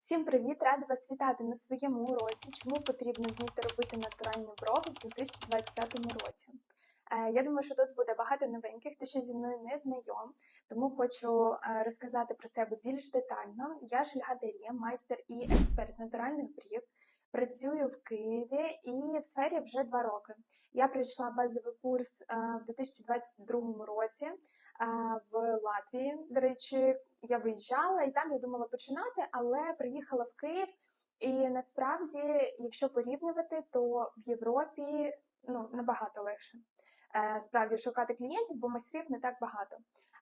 Всім привіт! Рада вас вітати на своєму уроці. Чому потрібно вміти робити натуральні брови в 2025 році? Е, Я думаю, що тут буде багато новеньких, хто ще зі мною не знайом, тому хочу е, розказати про себе більш детально. Я Шельга Дар'я, майстер і експерт з натуральних брів. Працюю в Києві і в сфері вже два роки. Я пройшла базовий курс е, в 2022 році в Латвії. До речі, я виїжджала і там я думала починати, але приїхала в Київ. І насправді, якщо порівнювати, то в Європі ну набагато легше. Е, Справді шукати клієнтів, бо майстрів не так багато.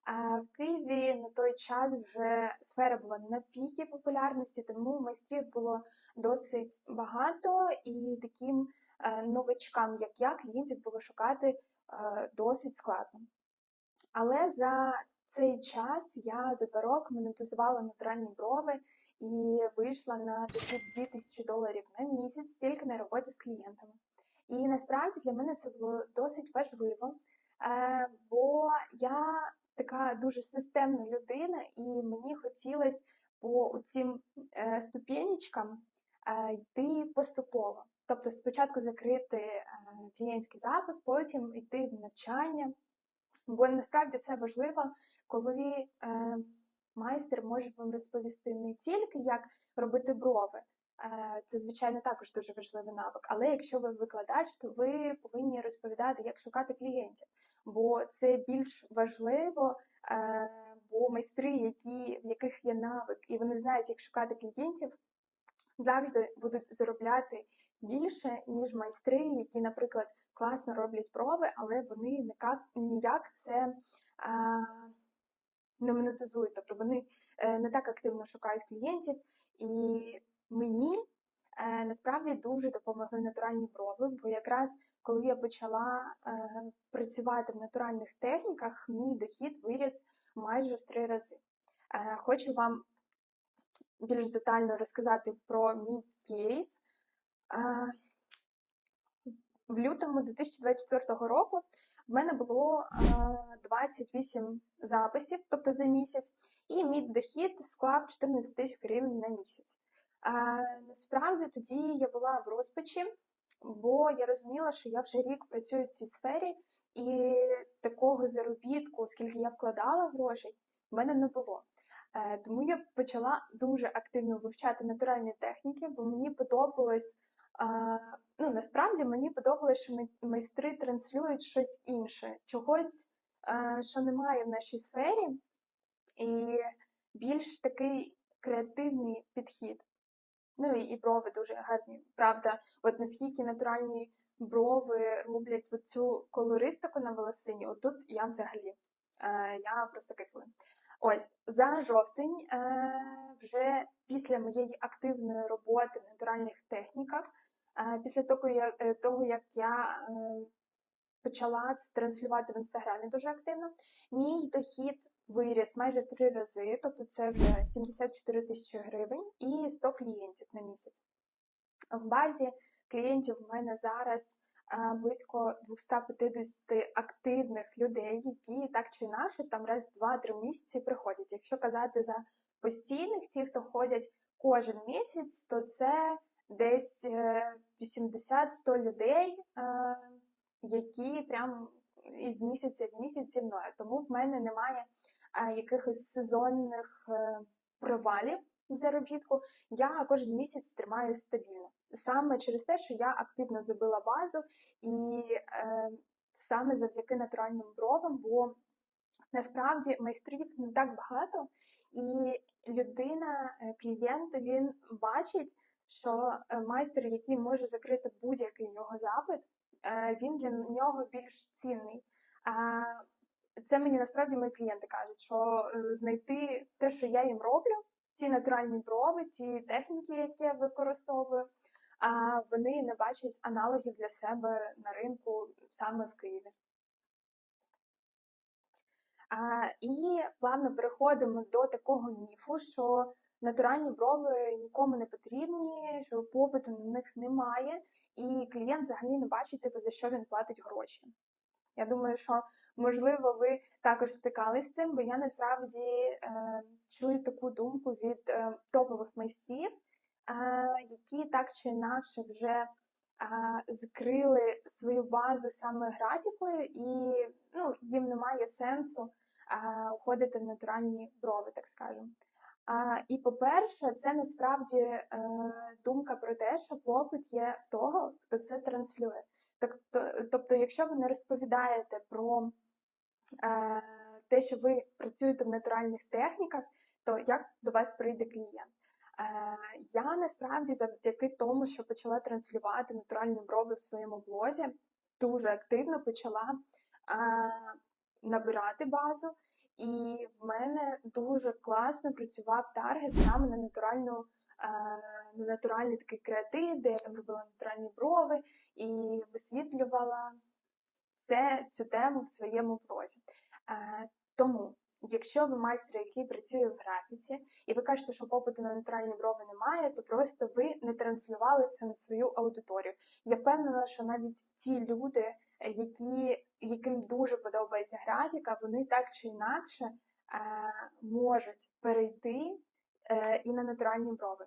А в Києві на той час вже сфера була на пікі популярності, тому майстрів було досить багато, і таким е, новачкам, як я, клієнтів було шукати е, досить складно. Але за цей час я за два роки монетизувала натуральні брови і вийшла на такі 2000 доларів на місяць тільки на роботі з клієнтами. І насправді для мене це було досить важливо, е, бо я така дуже системна людина, і мені хотілося по цим е, ступенечкам е, йти поступово. Тобто спочатку закрити клієнтський запис, потім йти в навчання. Бо насправді це важливо, коли е, майстер може вам розповісти не тільки, як робити брови. Е, це, звичайно, також дуже важливий навик. Але якщо ви викладач, то ви повинні розповідати, як шукати клієнтів. Бо це більш важливо, е, бо майстри, які, в яких є навик, і вони знають, як шукати клієнтів, завжди будуть заробляти більше, ніж майстри, які, наприклад, класно роблять брови, але вони ніяк, ніяк це а, не монетизують. Тобто вони е, не так активно шукають клієнтів. І мені е, насправді дуже допомогли натуральні брови, бо якраз коли я почала е, працювати в натуральних техніках, мій дохід виріс майже в три рази. Е, хочу вам більш детально розказати про мій кейс. В лютому 2024 року в мене було е, 28 записів, тобто за місяць, і мій дохід склав 14 тисяч гривень на місяць. Насправді тоді я була в розпачі, бо я розуміла, що я вже рік працюю в цій сфері, і такого заробітку, скільки я вкладала грошей, в мене не було. Е, Тому я почала дуже активно вивчати натуральні техніки, бо мені подобалось. Ну, насправді мені подобалось, що май- майстри транслюють щось інше, чогось, що немає в нашій сфері, і більш такий креативний підхід. Ну і, і брови дуже гарні. Правда, от наскільки натуральні брови роблять цю колористику на волосині, отут я взагалі е, я просто кайфую. Ось за жовтень, е, вже після моєї активної роботи в натуральних техніках, е, після е, того, як я е, почала це транслювати в інстаграмі дуже активно, мій дохід виріс майже в три рази, тобто це вже 74 тисячі гривень і 100 клієнтів на місяць. В базі клієнтів в мене зараз е, близько 250 активних людей, які так чи інакше там раз, два-три місяці приходять. Якщо казати за постійних, ті, хто ходять кожен місяць, то це десь е, 80-100 людей, е, які прям із місяця в місяць зі мною. Тому в мене немає е, якихось сезонних е, провалів в заробітку. Я кожен місяць тримаю стабільно. Саме через те, що я активно забила базу, і е, саме завдяки натуральним бровам, бо насправді майстрів не так багато, і людина, е, клієнт, він бачить, що е, майстер, який може закрити будь-який його запит, е, він для нього більш цінний. Це мені насправді мої клієнти кажуть, що е, знайти те, що я їм роблю, ті натуральні брови, ті техніки, які я використовую, вони не бачать аналогів для себе на ринку саме в Києві. І плавно переходимо до такого міфу, що натуральні брови нікому не потрібні, що попиту на них немає, і клієнт взагалі не бачить, типу, за що він платить гроші. Я думаю, що можливо ви також стикались з цим, бо я насправді е, чую таку думку від е, топових майстрів, е, які так чи інакше вже е, закрили свою базу саме графікою, і ну, їм немає сенсу е, уходити в натуральні брови, так скажемо. І по-перше, це насправді е, думка про те, що попит є в того, хто це транслює. Тобто, якщо ви не розповідаєте про е, те, що ви працюєте в натуральних техніках, то як до вас прийде клієнт? Е, Я насправді завдяки тому, що почала транслювати натуральні брови в своєму блозі, дуже активно почала набирати базу. І в мене дуже класно працював таргет саме на натуральну, е, на натуральний такий креатив, де я там робила натуральні брови і висвітлювала це, цю тему в своєму блозі. Е, тому, якщо ви майстер, який працює в графіці, і ви кажете, що попиту на натуральні брови немає, то просто ви не транслювали це на свою аудиторію. Я впевнена, що навіть ті люди, які яким дуже подобається графіка, вони так чи інакше е, можуть перейти е, і на натуральні брови.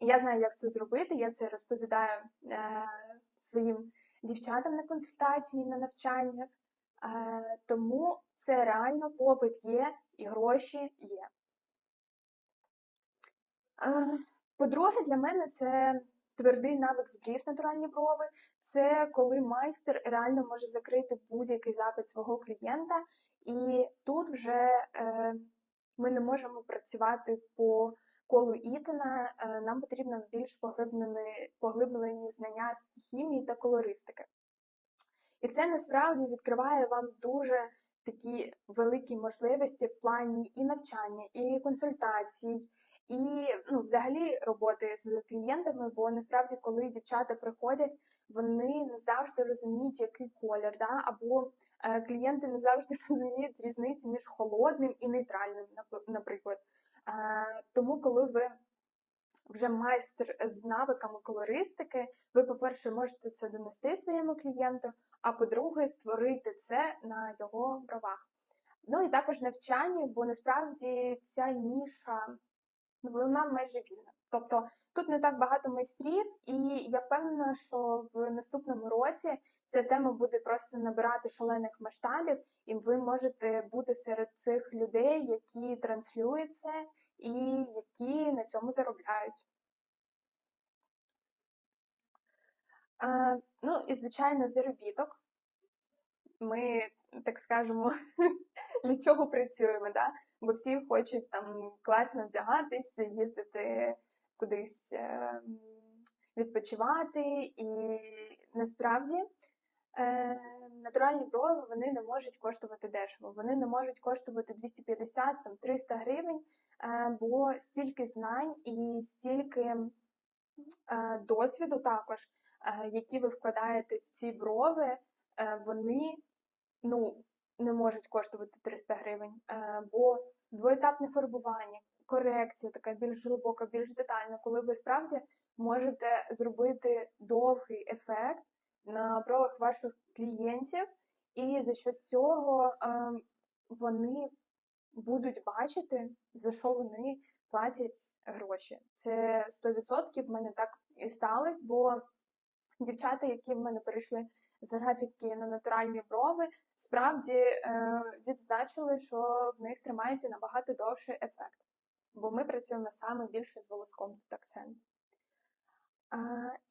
Я знаю, як це зробити. Я це розповідаю е, своїм дівчатам на консультації, на навчаннях. Е, тому це реально попит є і гроші є. Е, По-друге, для мене це твердий навик збрів натуральні брови. Це коли майстер реально може закрити будь-який запит свого клієнта, і тут вже е, ми не можемо працювати по колу Ітана, е, нам потрібно більш поглиблені, поглиблені знання з хімії та колористики. І це насправді відкриває вам дуже такі великі можливості в плані і навчання, і консультацій, і ну, взагалі роботи з клієнтами, бо насправді, коли дівчата приходять, вони не завжди розуміють, який колір, да? або е, клієнти не завжди розуміють різницю між холодним і нейтральним, наприклад. Е, тому, коли ви вже майстер з навиками колористики, ви, по-перше, можете це донести своєму клієнту, а по-друге, створити це на його правах. Ну і також навчання, бо насправді ця ніша вона майже вільна. Тобто тут не так багато майстрів, і я впевнена, що в наступному році ця тема буде просто набирати шалених масштабів, і ви можете бути серед цих людей, які транслюють це і які на цьому заробляють. А, Ну і звичайно, заробіток. Ми, так скажемо, для чого працюємо, да? бо всі хочуть там класно вдягатись, їздити кудись е, відпочивати, і насправді е, натуральні брови вони не можуть коштувати дешево. Вони не можуть коштувати 250 там 300 гривень, е, бо стільки знань і стільки досвіду також, які ви вкладаєте в ці брови, вони ну не можуть коштувати 300 гривень, е, бо двоетапне фарбування, корекція така більш глибока, більш детальна, коли ви справді можете зробити довгий ефект на бровах ваших клієнтів, і за що цього е, вони будуть бачити, за що вони платять гроші. Це 100% в мене так і сталося, бо дівчата, які в мене перейшли з графіки на натуральні брови, справді е, відзначили, що в них тримається набагато довший ефект, бо ми працюємо саме більше з волоском тут акцент.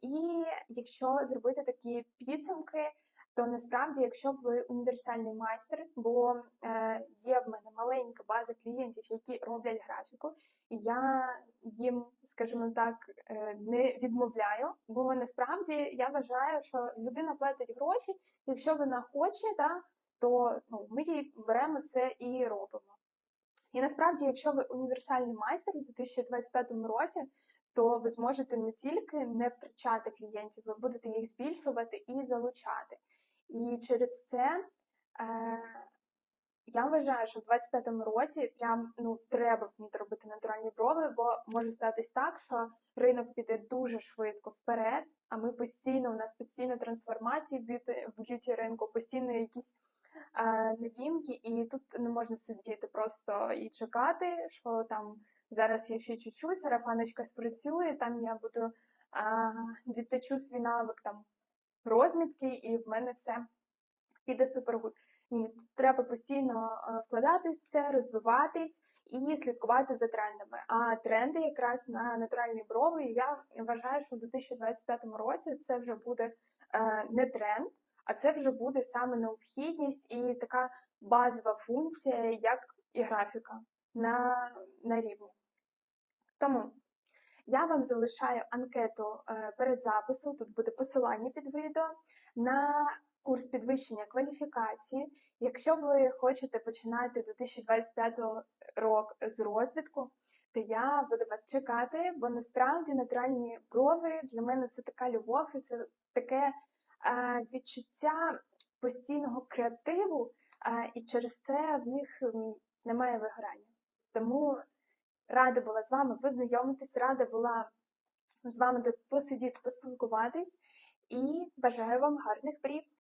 І якщо зробити такі підсумки, то насправді, якщо ви універсальний майстер, бо е, є в мене маленька база клієнтів, які роблять графіку, я їм, скажімо так, е, не відмовляю, бо насправді я вважаю, що людина платить гроші, якщо вона хоче, да, то ну, ми їй беремо це і робимо. І насправді, якщо ви універсальний майстер у 2025 році, то ви зможете не тільки не втрачати клієнтів, ви будете їх збільшувати і залучати. І через це е, я вважаю, що в 25-му році прям ну треба вміти робити натуральні брови, бо може статись так, що ринок піде дуже швидко вперед, а ми постійно, у нас постійно трансформації в б'юті, ринку, постійно якісь новинки, і тут не можна сидіти просто і чекати, що там зараз я ще чуть-чуть, сарафаночка спрацює, там я буду е, відтечу свій навик там розмітки, і в мене все піде супергуд. Ні, треба постійно е, вкладатись в це, розвиватись і слідкувати за трендами. А тренди якраз на натуральні брови. Я вважаю, що в 2025 році це вже буде е, не тренд, а це вже буде саме необхідність і така базова функція, як і графіка на, на рівні. Тому я вам залишаю анкету е, перед записом. Тут буде посилання під відео на курс підвищення кваліфікації. Якщо ви хочете починати 2025 рок з розвитку, то я буду вас чекати, бо насправді натуральні брови для мене це така любов, і це таке е, відчуття постійного креативу, е, і через це в них немає вигорання. Тому рада була з вами познайомитись, рада була з вами тут посидіти, поспілкуватись і бажаю вам гарних брів.